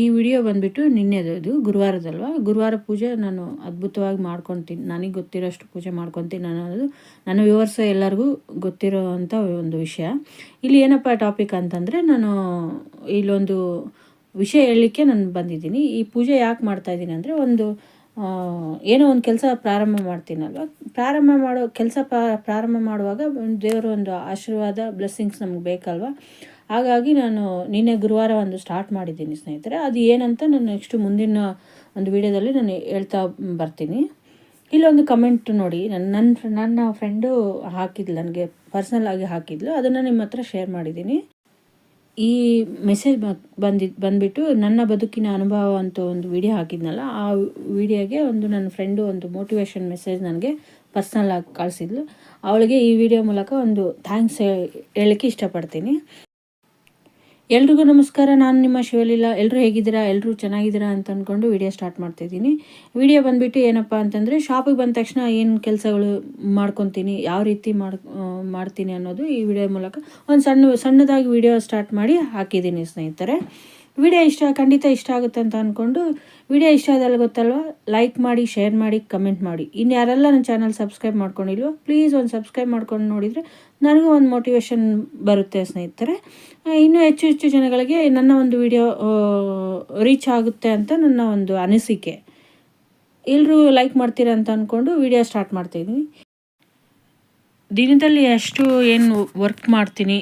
ಈ ವಿಡಿಯೋ ಬಂದುಬಿಟ್ಟು ನಿನ್ನೆದು ಗುರುವಾರದಲ್ವ? ಗುರುವಾರ ಪೂಜೆ ನಾನು ಅದ್ಭುತವಾಗಿ ಮಾಡ್ಕೊತೀನಿ. ನನಗೆ ಗೊತ್ತಿರೋಷ್ಟು ಪೂಜೆ ಮಾಡ್ಕೊತೀನಿ ನಾನು ಅನ್ನೋದು ನನ್ನ ವ್ಯೂವರ್ಸ್ ಎಲ್ಲರಿಗೂ ಗೊತ್ತಿರೋ ಅಂಥ ಒಂದು ವಿಷಯ. ಇಲ್ಲಿ ಏನಪ್ಪ ಟಾಪಿಕ್ ಅಂತಂದರೆ ನಾನು ಇಲ್ಲೊಂದು ವಿಷಯ ಹೇಳಲಿಕ್ಕೆ ನಾನು ಬಂದಿದ್ದೀನಿ. ಈ ಪೂಜೆ ಯಾಕೆ ಮಾಡ್ತಾಯಿದ್ದೀನಿ ಅಂದರೆ ಒಂದು ಏನೋ ಒಂದು ಕೆಲಸ ಪ್ರಾರಂಭ ಮಾಡ್ತೀನಲ್ವ? ಪ್ರಾರಂಭ ಮಾಡೋ, ಕೆಲಸ ಪ್ರಾರಂಭ ಮಾಡುವಾಗ ದೇವರ ಒಂದು ಆಶೀರ್ವಾದ ಬ್ಲೆಸ್ಸಿಂಗ್ಸ್ ನಮ್ಗೆ ಬೇಕಲ್ವ? ಹಾಗಾಗಿ ನಾನು ನಿನ್ನೆ ಗುರುವಾರ ಒಂದು ಸ್ಟಾರ್ಟ್ ಮಾಡಿದ್ದೀನಿ, ಸ್ನೇಹಿತರೆ. ಅದು ಏನಂತ ನಾನು ನೆಕ್ಸ್ಟ್ ಮುಂದಿನ ಒಂದು ವಿಡಿಯೋದಲ್ಲಿ ನಾನು ಹೇಳ್ತಾ ಬರ್ತೀನಿ. ಇಲ್ಲೊಂದು ಕಮೆಂಟ್ ನೋಡಿ. ನನ್ನ ನನ್ನ ನನ್ನ ಫ್ರೆಂಡು ಹಾಕಿದ್ಲು, ನನಗೆ ಪರ್ಸ್ನಲ್ ಆಗಿ ಹಾಕಿದ್ಲು. ಅದನ್ನು ನಿಮ್ಮ ಹತ್ರ ಶೇರ್ ಮಾಡಿದ್ದೀನಿ. ಈ ಮೆಸೇಜ್ ಬಂದಿದ್ದು ಬಂದುಬಿಟ್ಟು ನನ್ನ ಬದುಕಿನ ಅನುಭವ ಅಂತ ಒಂದು ವಿಡಿಯೋ ಹಾಕಿದ್ನಲ್ಲ, ಆ ವಿಡಿಯೋಗೆ ಒಂದು ನನ್ನ ಫ್ರೆಂಡು ಒಂದು ಮೋಟಿವೇಶನ್ ಮೆಸೇಜ್ ನನಗೆ ಪರ್ಸ್ನಲ್ ಆಗಿ ಕಳಿಸಿದ್ಲು. ಅವಳಿಗೆ ಈ ವಿಡಿಯೋ ಮೂಲಕ ಒಂದು ಥ್ಯಾಂಕ್ಸ್ ಹೇಳಕ್ಕೆ ಇಷ್ಟಪಡ್ತೀನಿ. ಎಲ್ರಿಗೂ ನಮಸ್ಕಾರ. ನಾನು ನಿಮ್ಮ ಶಿವಲೀಲಾ. ಎಲ್ಲರೂ ಹೇಗಿದ್ದೀರಾ? ಎಲ್ಲರೂ ಚೆನ್ನಾಗಿದ್ದೀರಾ ಅಂತ ಅಂದ್ಕೊಂಡು ವಿಡಿಯೋ ಸ್ಟಾರ್ಟ್ ಮಾಡ್ತಾಯಿದ್ದೀನಿ ವಿಡಿಯೋ ಬಂದುಬಿಟ್ಟು ಏನಪ್ಪ ಅಂತಂದರೆ ಶಾಪಿಗೆ ಬಂದ ತಕ್ಷಣ ಏನು ಕೆಲಸಗಳು ಮಾಡ್ಕೊತೀನಿ, ಯಾವ ರೀತಿ ಮಾಡ್ ಮಾಡ್ತೀನಿ ಅನ್ನೋದು ಈ ವಿಡಿಯೋ ಮೂಲಕ ಒಂದು ಸಣ್ಣ, ಸಣ್ಣದಾಗಿ ವಿಡಿಯೋ ಸ್ಟಾರ್ಟ್ ಮಾಡಿ ಹಾಕಿದ್ದೀನಿ ಸ್ನೇಹಿತರೆ. ವಿಡಿಯೋ ಇಷ್ಟ, ಖಂಡಿತ ಇಷ್ಟ ಆಗುತ್ತೆ ಅಂತ ಅಂದ್ಕೊಂಡು ವಿಡಿಯೋ ಇಷ್ಟ ಆದಲ್ಲಿ ಗೊತ್ತಲ್ವ? ಲೈಕ್ ಮಾಡಿ ಶೇರ್ ಮಾಡಿ ಕಮೆಂಟ್ ಮಾಡಿ. ಇನ್ನು ಯಾರೆಲ್ಲ ನನ್ನ ಚಾನಲ್ ಸಬ್ಸ್ಕ್ರೈಬ್ ಮಾಡ್ಕೊಂಡಿಲ್ವೋ ಪ್ಲೀಸ್ ಒಂದು ಸಬ್ಸ್ಕ್ರೈಬ್ ಮಾಡ್ಕೊಂಡು ನೋಡಿದರೆ ನನಗೂ ಒಂದು ಮೋಟಿವೇಶನ್ ಬರುತ್ತೆ ಸ್ನೇಹಿತರೆ. ಇನ್ನೂ ಹೆಚ್ಚು ಹೆಚ್ಚು ಜನಗಳಿಗೆ ನನ್ನ ಒಂದು ವಿಡಿಯೋ ರೀಚ್ ಆಗುತ್ತೆ ಅಂತ ನನ್ನ ಒಂದು ಅನಿಸಿಕೆ. ಎಲ್ಲರೂ ಲೈಕ್ ಮಾಡ್ತೀರಾ ಅಂತ ಅಂದ್ಕೊಂಡು ವಿಡಿಯೋ ಸ್ಟಾರ್ಟ್ ಮಾಡ್ತಾಯಿದ್ದೀನಿ ದಿನದಲ್ಲಿ ಎಷ್ಟು ಏನು ವರ್ಕ್ ಮಾಡ್ತೀನಿ,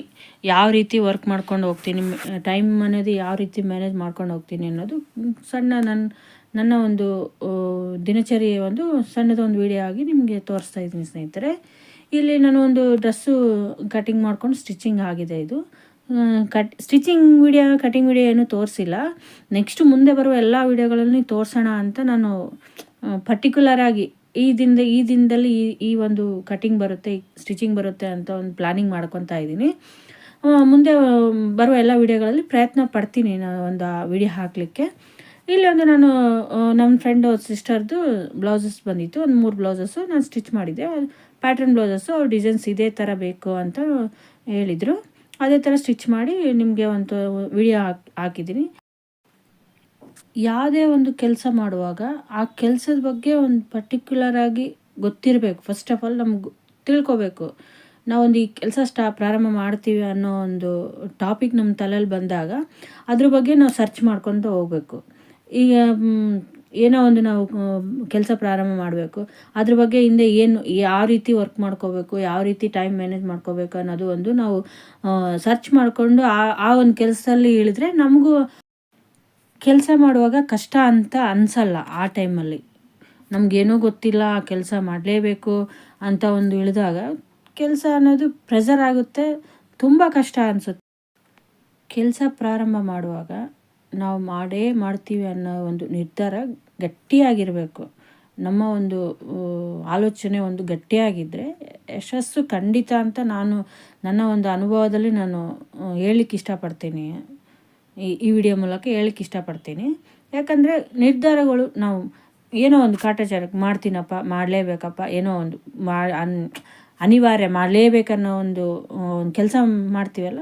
ಯಾವ ರೀತಿ ವರ್ಕ್ ಮಾಡ್ಕೊಂಡು ಹೋಗ್ತೀನಿ ಟೈಮ್ ಅನ್ನೋದು ಯಾವ ರೀತಿ ಮ್ಯಾನೇಜ್ ಮಾಡ್ಕೊಂಡು ಹೋಗ್ತೀನಿ ಅನ್ನೋದು ಸಣ್ಣ ನನ್ನ ನನ್ನ ಒಂದು ದಿನಚರಿಯ ಒಂದು ಸಣ್ಣದೊಂದು ವಿಡಿಯೋ ಆಗಿ ನಿಮಗೆ ತೋರಿಸ್ತಾ ಇದ್ದೀನಿ ಸ್ನೇಹಿತರೆ. ಇಲ್ಲಿ ನಾನು ಒಂದು ಡ್ರೆಸ್ಸು ಕಟಿಂಗ್ ಮಾಡ್ಕೊಂಡು ಸ್ಟಿಚಿಂಗ್ ಆಗಿದೆ ಇದು. Cut stitching video cutting video ಏನೂ ತೋರಿಸಿಲ್ಲ. ನೆಕ್ಸ್ಟ್ ಮುಂದೆ ಬರುವ ಎಲ್ಲ ವಿಡಿಯೋಗಳಲ್ಲಿ ತೋರಿಸೋಣ ಅಂತ ನಾನು ಪರ್ಟಿಕ್ಯುಲರಾಗಿ ಈ ದಿನದ ಈ ದಿನದಲ್ಲಿ ಈ ಈ ಒಂದು ಕಟಿಂಗ್ ಬರುತ್ತೆ ಸ್ಟಿಚಿಂಗ್ ಬರುತ್ತೆ ಅಂತ ಒಂದು ಪ್ಲಾನಿಂಗ್ ಮಾಡ್ಕೊತಾ ಇದ್ದೀನಿ. ಮುಂದೆ ಬರುವ ಎಲ್ಲ ವಿಡಿಯೋಗಳಲ್ಲಿ ಪ್ರಯತ್ನ ಪಡ್ತೀನಿ ನಾನು ಒಂದು ವಿಡಿಯೋ ಹಾಕಲಿಕ್ಕೆ. ಇಲ್ಲಿ ಒಂದು ನಾನು ನಮ್ಮ ಫ್ರೆಂಡು ಸಿಸ್ಟರ್ದು ಬ್ಲೌಸಸ್ ಬಂದಿತ್ತು. ಒಂದು ಮೂರು ಬ್ಲೌಸಸ್ಸು ನಾನು ಸ್ಟಿಚ್ ಮಾಡಿದ್ದೆ. ಪ್ಯಾಟ್ರನ್ ಬ್ಲೌಸಸ್ಸು ಅವ್ರ ಡಿಸೈನ್ಸ್ ಇದೇ ಥರ ಬೇಕು ಅಂತ ಹೇಳಿದರು. ಅದೇ ಥರ ಸ್ಟಿಚ್ ಮಾಡಿ ನಿಮಗೆ ಒಂದು ವಿಡಿಯೋ ಹಾಕಿ, ಹಾಕಿದ್ದೀನಿ. ಯಾವುದೇ ಒಂದು ಕೆಲಸ ಮಾಡುವಾಗ ಆ ಕೆಲಸದ ಬಗ್ಗೆ ಒಂದು ಪರ್ಟಿಕ್ಯುಲರ್ ಆಗಿ ಗೊತ್ತಿರಬೇಕು. ಫಸ್ಟ್ ಆಫ್ ಆಲ್ ನಮ್ಗೆ ತಿಳ್ಕೊಬೇಕು. ನಾವೊಂದು ಈ ಕೆಲಸ ಸ್ಟಾ, ಪ್ರಾರಂಭ ಮಾಡ್ತೀವಿ ಅನ್ನೋ ಒಂದು ಟಾಪಿಕ್ ನಮ್ಮ ತಲೆಯಲ್ಲಿ ಬಂದಾಗ ಅದ್ರ ಬಗ್ಗೆ ನಾವು ಸರ್ಚ್ ಮಾಡ್ಕೊತ ಹೋಗ್ಬೇಕು. ಈಗ ಏನೋ ಒಂದು ನಾವು ಕೆಲಸ ಪ್ರಾರಂಭ ಮಾಡಬೇಕು. ಅದ್ರ ಬಗ್ಗೆ ಹಿಂದೆ ಏನು, ಯಾವ ರೀತಿ ವರ್ಕ್ ಮಾಡ್ಕೋಬೇಕು, ಯಾವ ರೀತಿ ಟೈಮ್ ಮ್ಯಾನೇಜ್ ಮಾಡ್ಕೋಬೇಕು ಅನ್ನೋದು ಒಂದು ನಾವು ಸರ್ಚ್ ಮಾಡಿಕೊಂಡು ಆ ಆ ಒಂದು ಕೆಲಸದಲ್ಲಿ ಇಳಿದ್ರೆ ನಮಗೂ ಕೆಲಸ ಮಾಡುವಾಗ ಕಷ್ಟ ಅಂತ ಅನಿಸಲ್ಲ ಆ ಟೈಮಲ್ಲಿ. ನಮಗೇನೂ ಗೊತ್ತಿಲ್ಲ, ಆ ಕೆಲಸ ಮಾಡಲೇಬೇಕು ಅಂತ ಒಂದು ಇಳಿದಾಗ ಕೆಲಸ ಅನ್ನೋದು ಪ್ರೆಸರ್ ಆಗುತ್ತೆ, ತುಂಬ ಕಷ್ಟ ಅನಿಸುತ್ತೆ. ಕೆಲಸ ಪ್ರಾರಂಭ ಮಾಡುವಾಗ ನಾವು ಮಾಡೇ ಮಾಡ್ತೀವಿ ಅನ್ನೋ ಒಂದು ನಿರ್ಧಾರ ಗಟ್ಟಿಯಾಗಿರಬೇಕು. ನಮ್ಮ ಒಂದು ಆಲೋಚನೆ ಒಂದು ಗಟ್ಟಿಯಾಗಿದ್ದರೆ ಯಶಸ್ಸು ಖಂಡಿತ ಅಂತ ನಾನು, ನನ್ನ ಒಂದು ಅನುಭವದಲ್ಲಿ ನಾನು ಹೇಳಲಿಕ್ಕೆ ಇಷ್ಟಪಡ್ತೀನಿ. ಈ ವಿಡಿಯೋ ಮೂಲಕ ಹೇಳಕ್ಕೆ ಇಷ್ಟಪಡ್ತೀನಿ. ಯಾಕಂದರೆ ನಿರ್ಧಾರಗಳು ನಾವು ಏನೋ ಒಂದು ಕಾಟಾಚಾರಕ್ಕೆ ಮಾಡ್ತೀನಪ್ಪ, ಮಾಡಲೇಬೇಕಪ್ಪ, ಏನೋ ಒಂದು ಮಾ, ಅನ್, ಅನಿವಾರ್ಯ ಮಾಡಲೇಬೇಕನ್ನೋ ಒಂದು ಕೆಲಸ ಮಾಡ್ತೀವಲ್ಲ,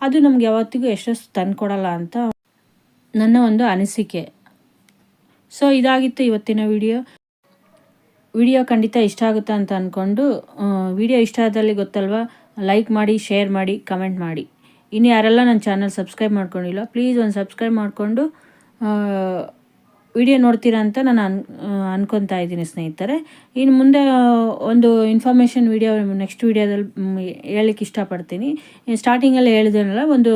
ಅದು ನಮ್ಗೆ ಯಾವತ್ತಿಗೂ ಯಶಸ್ಸು ತಂದುಕೊಡಲ್ಲ ಅಂತ ನನ್ನ ಒಂದು ಅನಿಸಿಕೆ. ಸೊ ಇದಾಗಿತ್ತು ಇವತ್ತಿನ ವಿಡಿಯೋ ವಿಡಿಯೋ ಖಂಡಿತ ಇಷ್ಟ ಆಗುತ್ತೆ ಅಂತ ಅಂದ್ಕೊಂಡು ವಿಡಿಯೋ ಇಷ್ಟ ಆದಲ್ಲಿ ಗೊತ್ತಲ್ವ? ಲೈಕ್ ಮಾಡಿ ಶೇರ್ ಮಾಡಿ ಕಮೆಂಟ್ ಮಾಡಿ. ಇನ್ನು ಯಾರೆಲ್ಲ ನನ್ನ ಚಾನಲ್ ಸಬ್ಸ್ಕ್ರೈಬ್ ಮಾಡ್ಕೊಂಡಿಲ್ಲ ಪ್ಲೀಸ್ ಒಂದು ಸಬ್ಸ್ಕ್ರೈಬ್ ಮಾಡಿಕೊಂಡು ವಿಡಿಯೋ ನೋಡ್ತೀರಾ ಅಂತ ನಾನು ಅನ್, ಅನ್ಕೊತಾ ಇದ್ದೀನಿ ಸ್ನೇಹಿತರೆ. ಇನ್ನು ಮುಂದೆ ಒಂದು ಇನ್ಫಾರ್ಮೇಷನ್ ವಿಡಿಯೋ ನೆಕ್ಸ್ಟ್ ವಿಡಿಯೋದಲ್ಲಿ ಹೇಳಲಿಕ್ಕೆ ಇಷ್ಟಪಡ್ತೀನಿ. ಸ್ಟಾರ್ಟಿಂಗಲ್ಲಿ ಹೇಳಿದ್ರಲ್ಲ ಒಂದು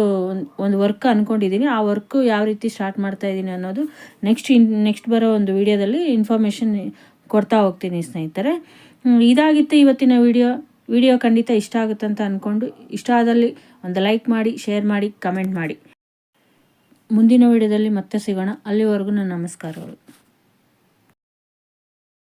ಒಂದು ವರ್ಕ್ ಅಂದ್ಕೊಂಡಿದ್ದೀನಿ ಆ ವರ್ಕು ಯಾವ ರೀತಿ ಸ್ಟಾರ್ಟ್ ಮಾಡ್ತಾ ಇದ್ದೀನಿ ಅನ್ನೋದು ನೆಕ್ಸ್ಟ್ ಇನ್ ನೆಕ್ಸ್ಟ್ ಬರೋ ಒಂದು ವಿಡಿಯೋದಲ್ಲಿ ಇನ್ಫಾರ್ಮೇಷನ್ ಕೊಡ್ತಾ ಹೋಗ್ತೀನಿ ಸ್ನೇಹಿತರೆ. ಇದಾಗಿತ್ತು ಇವತ್ತಿನ ವಿಡಿಯೋ ವಿಡಿಯೋ ಖಂಡಿತ ಇಷ್ಟ ಆಗುತ್ತೆ ಅಂತ ಅಂದ್ಕೊಂಡು ಇಷ್ಟ ಆದಲ್ಲಿ ಒಂದು ಲೈಕ್ ಮಾಡಿ ಶೇರ್ ಮಾಡಿ ಕಮೆಂಟ್ ಮಾಡಿ. ಮುಂದಿನ ವಿಡಿಯೋದಲ್ಲಿ ಮತ್ತೆ ಸಿಗೋಣ. ಅಲ್ಲಿವರೆಗೂ ನಮಸ್ಕಾರಗಳು.